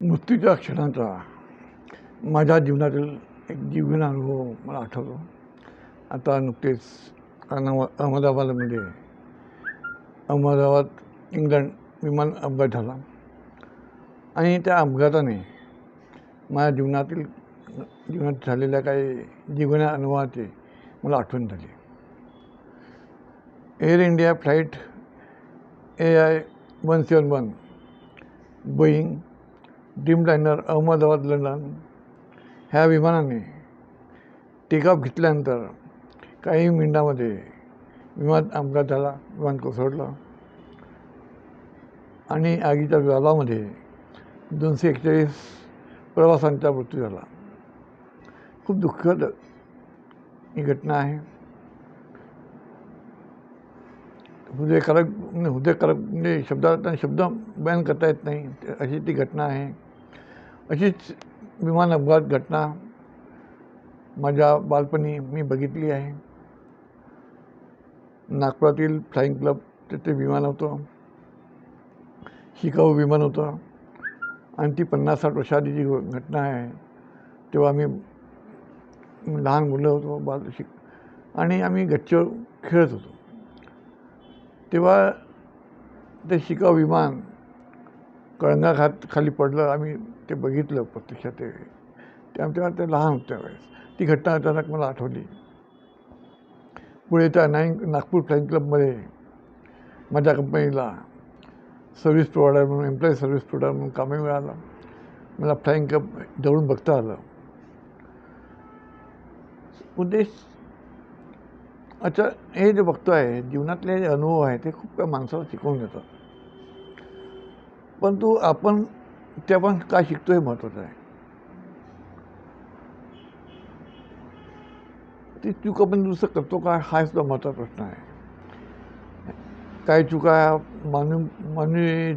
मृत्यूच्या क्षणाचा माझ्या जीवनातील एक जीवन अनुभव मला आठवतो. आता नुकतेच अहमदा अहमदाबादमध्ये अहमदाबाद इंग्लंड विमान अपघात झाला. आणि त्या अपघाताने माझ्या जीवनातील जीवनात झालेल्या काही जीवन अनुभवाचे मला आठवण झाली. Air India flight A I one seven one Boeing Dreamliner Ahmedabad London ह्या विमानाने टेकऑफ घेतल्यानंतर काही मिनिटामध्ये विमान अपघात झाला विमान कोसळलं. आणि आगीच्या ज्वालामध्ये दोनशे एकचाळीस प्रवाशांचा मृत्यू झाला. खूप दुःखद ही घटना आहे. हृदयकारक हृदयकारक म्हणजे शब्दात शब्द बयान करता येत नाही अशी ती घटना आहे. अशीच विमान अपघात घटना माझ्या बालपणी मी बघितली आहे. नागपुरातील फ्लाईंग क्लब तिथे विमान होतं. शिकाऊ विमान होतं. आणि ती पन्नास साठ वर्षाआधीची घटना आहे तेव्हा आम्ही लहान मुलं होतो बाल शिक आणि आम्ही गच्चीवर खेळत होतो. तेव्हा ते शिकाऊ विमान कळंगा खात खाली पडलं आम्ही ते बघितलं प्रत्यक्षात ते. आमच्या ते लहान होत्या वेळेस ती घटना अचानक मला आठवली. पुढे त्या नाईन नागपूर फ्लाईंग क्लबमध्ये माझ्या कंपनीला सर्व्हिस प्रोव्हायडर म्हणून एम्प्लॉई सर्व्हिस प्रोव्हायडर म्हणून कामही मिळालं. मला फ्लाईंग क्लब जवळून बघता आलं. उद्देश अच्छा हे जे बघतो आहे जीवनातले जे अनुभव आहे ते खूप माणसाला शिकवून देतात. परंतु आपण ते काय शिकतो हे महत्त्वाचं आहे. ती चूक आपण दुसरं करतो का हा सुद्धा महत्त्वाचा प्रश्न आहे. काही चुका मानवी मानवी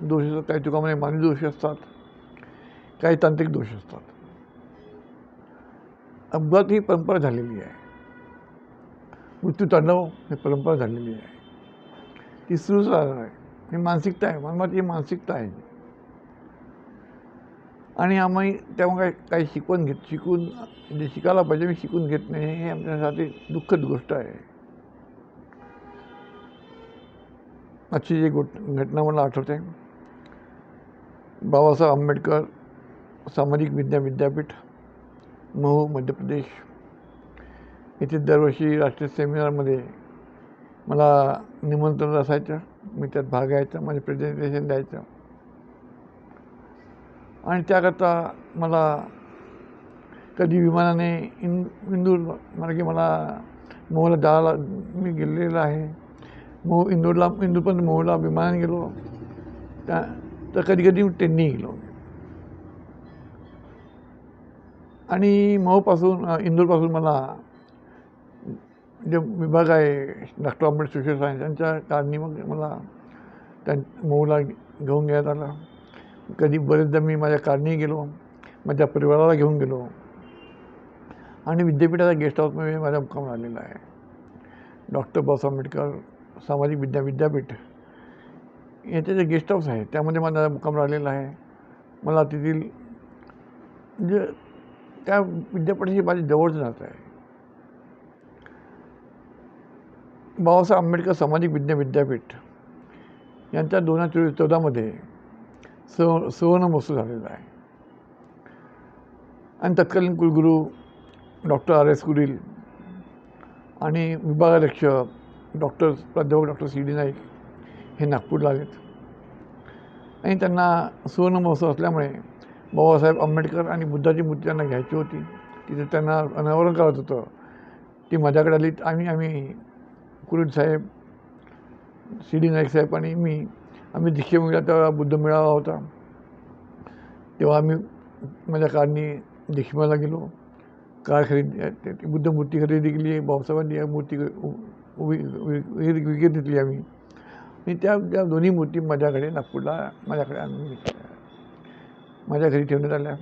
दोष असतात काही चुकामध्ये म्हणजे मानवी दोष असतात काही तांत्रिक दोष असतात. अपघात ही परंपरा झालेली आहे. मृत्यू तांडव ही परंपरा झालेली आहे. ती सुरूच राहणार आहे. ही मानसिकता आहे मानवाची ही मानसिकता आहे. आणि आम्ही तेव्हा काही काही शिकवून घेत शिकून जे शिकायला पाहिजे मी शिकून घेत नाही हे आमच्यासाठी दुःखद गोष्ट आहे. आजची जी गोट घटना मला आठवते. बाबासाहेब आंबेडकर सामाजिक विद्या विद्यापीठ महू मध्य प्रदेश. येथे दरवर्षी राष्ट्रीय सेमिनारमध्ये मला निमंत्रण असायचं. मी त्यात भाग घ्यायचा माझे प्रेझेंटेशन द्यायचं. आणि त्याकरता मला कधी विमानाने इन इंदूर मार्गे मला मोहला दहाला मी गेलेलं आहे. मोह इंदूरला इंदूरपर्यंत मोहला विमानाने गेलो. त्या तर कधी कधी ट्रेननी गेलो. आणि मऊपासून इंदूरपासून मला जे विभाग आहे डॉक्टर आंबेडकर सोशल सायन्स यांच्या कारणी मग मला त्या मऊला घेऊन घेण्यात आलं. कधी बरेचदा मी माझ्या कारणी गेलो माझ्या परिवाराला घेऊन गेलो. आणि विद्यापीठाचा गेस्ट हाऊसमध्ये माझा मुक्काम राहिलेला आहे. डॉक्टर बाबासाहेब आंबेडकर सामाजिक विद्या विद्यापीठ. याचे जे गेस्ट हाऊस आहे त्यामध्ये माझा मुक्काम राहिलेला आहे. मला तेथील म्हणजे त्या विद्यापीठाशी माझी जवळच नातं आहे. बाबासाहेब आंबेडकर सामाजिक विज्ञान विद्यापीठ यांच्या दोन हजार चोवीस चौदामध्ये सव सुवर्ण महोत्सव झालेला आहे. आणि तत्कालीन कुलगुरू डॉक्टर आर एस कुरील आणि विभागाध्यक्ष डॉक्टर प्राध्यापक डॉक्टर सी डी नाईक हे नागपूरला आलेत. आणि त्यांना सुवर्ण महोत्सव असल्यामुळे बाबासाहेब आंबेडकर आणि बुद्धाची मूर्ती त्यांना घ्यायची होती. तिथे त्यांना अनावरण करत होतं. ती माझ्याकडे आली आणि आम्ही कुरील साहेब सी डी नाईक साहेब आणि मी आम्ही दीक्षेमुळा तेव्हा बुद्ध मेळावा होता. तेव्हा आम्ही माझ्या कारनी दीक्षेला गेलो. कार खरेदी बुद्ध मूर्ती खरेदी केली भाऊसाहेबांनी या मूर्ती उभी विकत घेतली आम्ही. आणि त्या त्या दोन्ही मूर्ती माझ्याकडे नागपूरला माझ्याकडे आणून माझ्या घरी ठेवण्यात आल्या.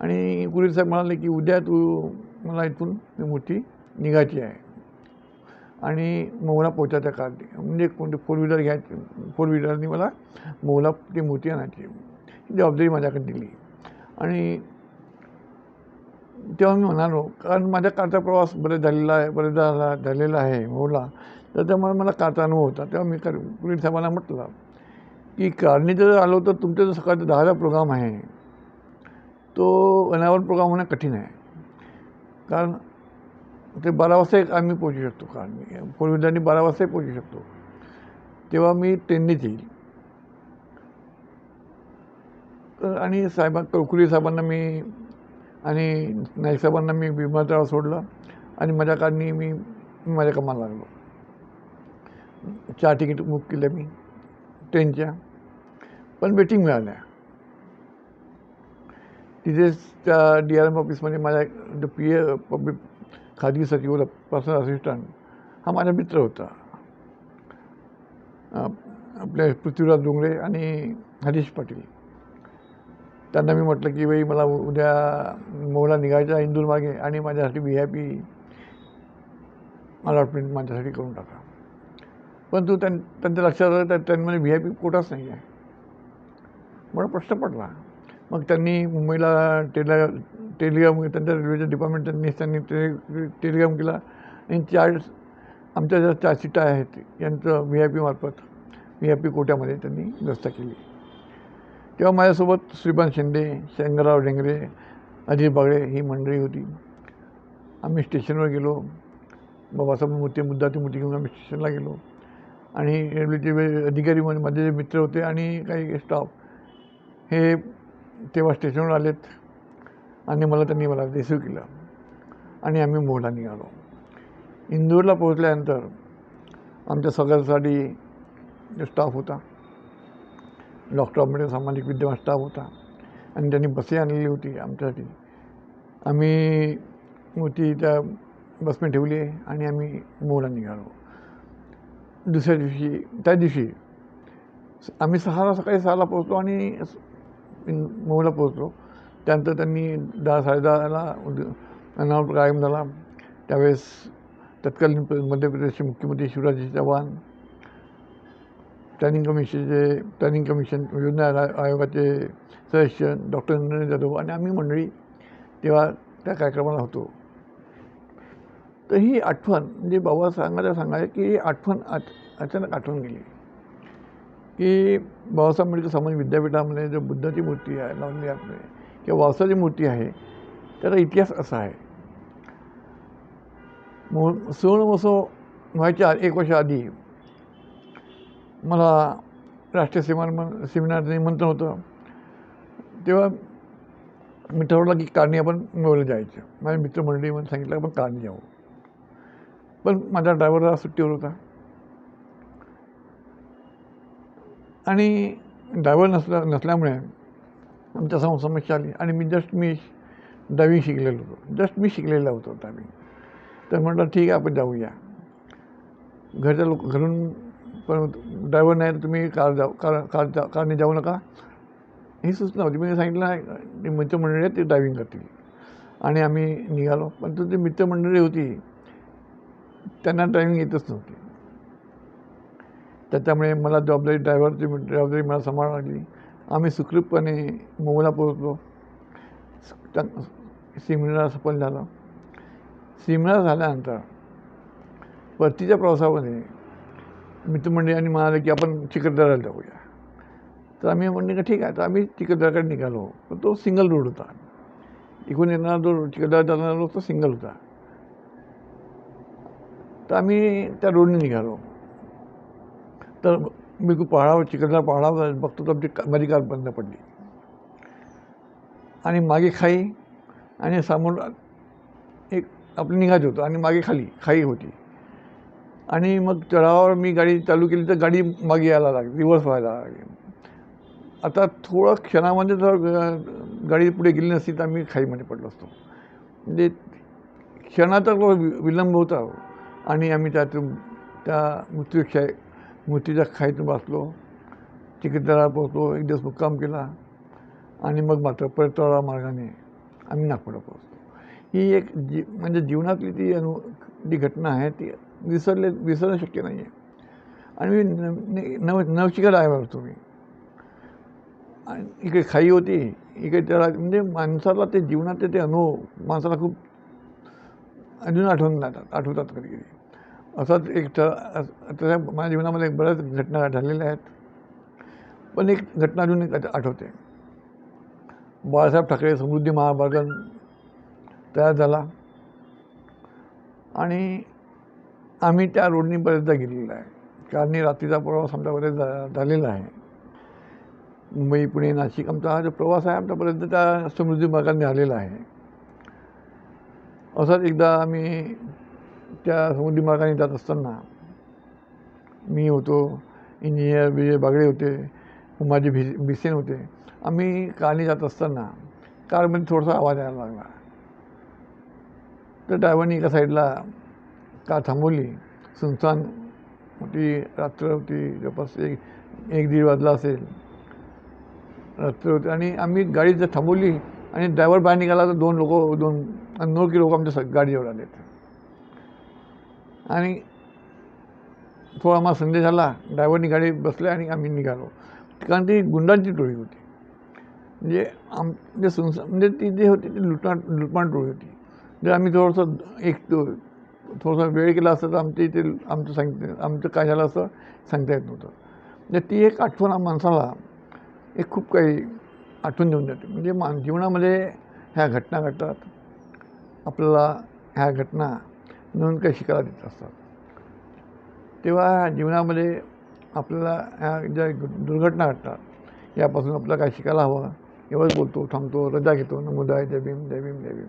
आणि कुरीर साहेब म्हणाले की उद्या तू मला इथून ती मूर्ती निघायची आहे. आणि मोहला पोचायच्या कारणी म्हणजे कोणती फोर व्हीलर घ्यायची फोर व्हीलरनी मला मोहला ती मूर्ती आणायची. जबाबदारी माझ्याकडे दिली. आणि तेव्हा मी म्हणालो कारण माझ्या कारचा प्रवास बरेच झालेला आहे बरेच झाला झालेला आहे मोहला तर त्यामुळे मला कारचा अनुभव होता. तेव्हा मी कर पुढील साहेबांना म्हटलं की कारने जर आलो तर तुमचा जो सकाळचा दहाचा प्रोग्राम आहे तो अनावर प्रोग्राम होणं कठीण आहे. कारण ते बारा वाजता एक आम्ही पोहोचू शकतो कारने फोर व्हीलरनी बारा वाजताही पोहोचू शकतो. तेव्हा मी ट्रेननीच येईल. आणि साहेबा कळकुली साहेबांना मी आणि नाईक साहेबांना मी विमानतळावर सोडला आणि माझ्या कारणी मी माझ्या कामाला लागलो. चार तिकीट बुक केल्या मी ट्रेनच्या पण वेटिंग मिळाल्या. तिथेच त्या डी आर एम ऑफिसमध्ये माझ्या पी ए पब्लिक खाजगी सचिव होता पर्सनल असिस्टंट हा माझा मित्र होता. आपले पृथ्वीराज डोंगरे आणि हरीश पाटील. त्यांना मी म्हटलं की बाई मला उद्या मोहला निघायचा इंदूर मागे आणि माझ्यासाठी व्ही आय पी अलॉटमेंट माझ्यासाठी करून टाका. परंतु त्यां त्यांच्या लक्षात आलं तर त्यांमध्ये म्हणजे व्ही आय पी कोटाच नाही आहे. म्हणून प्रश्न पडला. मग त्यांनी मुंबईला टेलर टेलिग्राम त्यांच्या रेल्वेच्या डिपार्टमेंट त्यांनी त्यांनी टे टेलिग्राम केला. आणि चार आमच्या ज्या चार सीटा आहेत यांचं व्ही आय पी मार्फत व्ही आय पी कोट्यामध्ये त्यांनी व्यवस्था केली. तेव्हा माझ्यासोबत श्रीपान शिंदे शंकरराव डेंगरे अजित बागडे ही मंडळी होती. आम्ही स्टेशनवर गेलो. बाबासाहेब मूर्ती मुद्दा ती मूर्ती घेऊन आम्ही स्टेशनला गेलो. आणि रेल्वेचे अधिकारी म्हणजे माझे जे मित्र होते आणि काही स्टाफ हे तेव्हा स्टेशनवर आलेत. आणि मला त्यांनी मला रिसिव्ह केलं. आणि आम्ही मोहला निघालो. इंदूरला पोहोचल्यानंतर आमच्या सगळ्यासाठी जो स्टाफ होता डॉक्टर आंबेडकर सामाजिक विद्यमान स्टाफ होता आणि त्यांनी बसही आणलेली होती आमच्यासाठी. आम्ही मूर्ती त्या बसमध्ये ठेवली आणि आम्ही मोहला निघालो. दुसऱ्या दिवशी त्या दिवशी आम्ही सहाला सकाळी सहाला पोहोचलो आणि मोहला पोहोचलो. त्यानंतर त्यांनी दहा साडेदहाला अनावर कायम झाला. त्यावेळेस तत्कालीन मध्य प्रदेशचे मुख्यमंत्री शिवराज चव्हाण प्लॅनिंग कमिशनचे प्लॅनिंग कमिशन योजना आयोगाचे सदस्य डॉक्टर नरेंद्र जाधव आणि आम्ही मंडळी तेव्हा त्या कार्यक्रमाला होतो. तर ही आठवण म्हणजे बाबा सांगायला सांगाय की ही आठवण अच अचानक आठवण गेली. की बाबासाहेब आंबेडकर सामाजिक विद्यापीठामध्ये जो बुद्धाची मूर्ती आहे लावली आपले किंवा वावसाची मूर्ती आहे त्याचा इतिहास असा आहे. मो सुवर्ण व्हायच्या एक वर्ष आधी मला राष्ट्रीय सेमिनार सेमिनारचं निमंत्रण होतं. तेव्हा मी ठरवलं की कारणी आपण मिळवलं जायचं. माझ्या मित्रमंडळी म्हणून सांगितलं आपण कारणी जाऊ. पण माझ्या ड्रायव्हरला सुट्टीवर होता. आणि ड्रायव्हर नसल्या नसल्यामुळे आमच्यासमोर समस्या आली आणि मी जस्ट मी दहावी शिकलेलो होतो. जस्ट मी शिकलेला होतो ड्रायव्हिंग तर म्हटलं ठीक आहे आपण जाऊया. घरच्या लोक घरून पण ड्रायव्हर नाही तर तुम्ही कार जाऊ कार कार जा कारने जाऊ नका. ही सूचना होती. मी सांगितलं मित्रमंडळी ते ड्रायव्हिंग करतील. आणि आम्ही निघालो. पण तुमची मित्रमंडळी होती त्यांना ड्रायव्हिंग येतच नव्हती. त्याच्यामुळे मला जबाबदारी ड्रायव्हरची जबाबदारी मला सांभाळावी लागली. आम्ही सुखरूपपणे मोहला पोहोचलो. सिमला सफल झालं. सिमला झाल्यानंतर परतीच्या प्रवासामध्ये मित्रमंडळी म्हणाले की आपण चिखलदऱ्याला जाऊया. तर आम्ही म्हणले का ठीक आहे तर आम्ही चिखलदऱ्याकडे निघालो. पण तो सिंगल रोड होता. इकडून येणारा जो चिखलदरा जाणारा रोड तो सिंगल होता. तर आम्ही त्या रोडने निघालो. तर मी खूप पहाडावर चिखलदरा पहाडावर बघतो तर आमची माझी कार बंद पडली. आणि मागे खाई आणि समोर एक आपलं निघायचं होतं आणि मागे खाली खाई होती. आणि मग चढावावर मी गाडी चालू केली तर गाडी मागे यायला लागली रिव्हर्स व्हायला लागली. आता थोडं क्षणामध्ये जर गाडी पुढे गेली नसती तर आम्ही खाईमध्ये पडलो असतो. म्हणजे क्षणाचा वि- विलंब होता. आणि आम्ही त्यातून त्या मृत्यूक्षा मोतीच्या खाईतून वाचलो तिकीटदारा पोहोचलो एक दिवस मुक्काम केला आणि मग मात्र परतवाडा मार्गाने आम्ही नागपूरला पोहोचलो. ही एक जी म्हणजे जीवनातली ती अनु जी घटना आहे ती विसरले विसरणं शक्य नाही आहे आणि मी नव नवशिका ड्रायव्हर होतो मी आणि इकडे खाई होती इकडे त्याला म्हणजे माणसाला ते जीवनात ते अनुभव माणसाला खूप अजून आठवून जातात आठवतात कधी कधी असाच एक तर तशा माझ्या जीवनामध्ये बऱ्याच घटना झालेल्या आहेत. पण एक घटना अजून एक आठवते. बाळासाहेब ठाकरे समृद्धी महामार्ग तयार झाला. आणि आम्ही त्या रोडनी बरेचदा गेलेलो आहे. कारण रात्रीचा प्रवास आमचा बरेच झालेला आहे. मुंबई पुणे नाशिक आमचा हा जो प्रवास आहे आमचा बरेचदा त्या समृद्धी मार्गाने आलेला आहे. असाच एकदा आम्ही त्या समुद्री मार्गाने जात असताना मी होतो इंजिनियर विजय बागडे होते उमाजी भि भिसेन होते. आम्ही कारने जात असताना कारमध्ये थोडासा आवाज यायला लागला. तर ड्रायव्हरने एका साईडला कार थांबवली. सुनसान होती रात्र होती जवळपास एक एक दीड वाजला असेल. रात्र होती आणि आम्ही गाडी जर थांबवली आणि ड्रायव्हर बाहेर निघाला तर दोन लोक दोन नऊ किलो लोक आमच्या स- गाडीजवळ आलेत. आणि तो आम्हाला संदेश आला ड्रायव्हरनी गाडी बसले आणि आम्ही निघालो. कारण ती गुंडांची टोळी होती. म्हणजे आम जे संस म्हणजे ती जी होती ती लुटाण लुटमाण टोळी होती. जर आम्ही थोडंसं एक तो थोडासा वेळ केला असता तर आमच्या इथे आमचं सांगते आमचं काय झालं असं सांगता येत नव्हतं. म्हणजे ती एक आठवण माणसाला एक खूप काही आठवण देऊन जाते म्हणजे मान जीवनामध्ये ह्या घटना घडतात. आपल्याला ह्या घटना नोंद काही शिकायला देत असतात. तेव्हा जीवनामध्ये आपल्याला ह्या ज्या दुर्घटना घडतात यापासून आपल्याला काय शिकायला हवं एवढंच बोलतो थांबतो रजा घेतो नमोदाय जय भीम जय भीम जय भीम.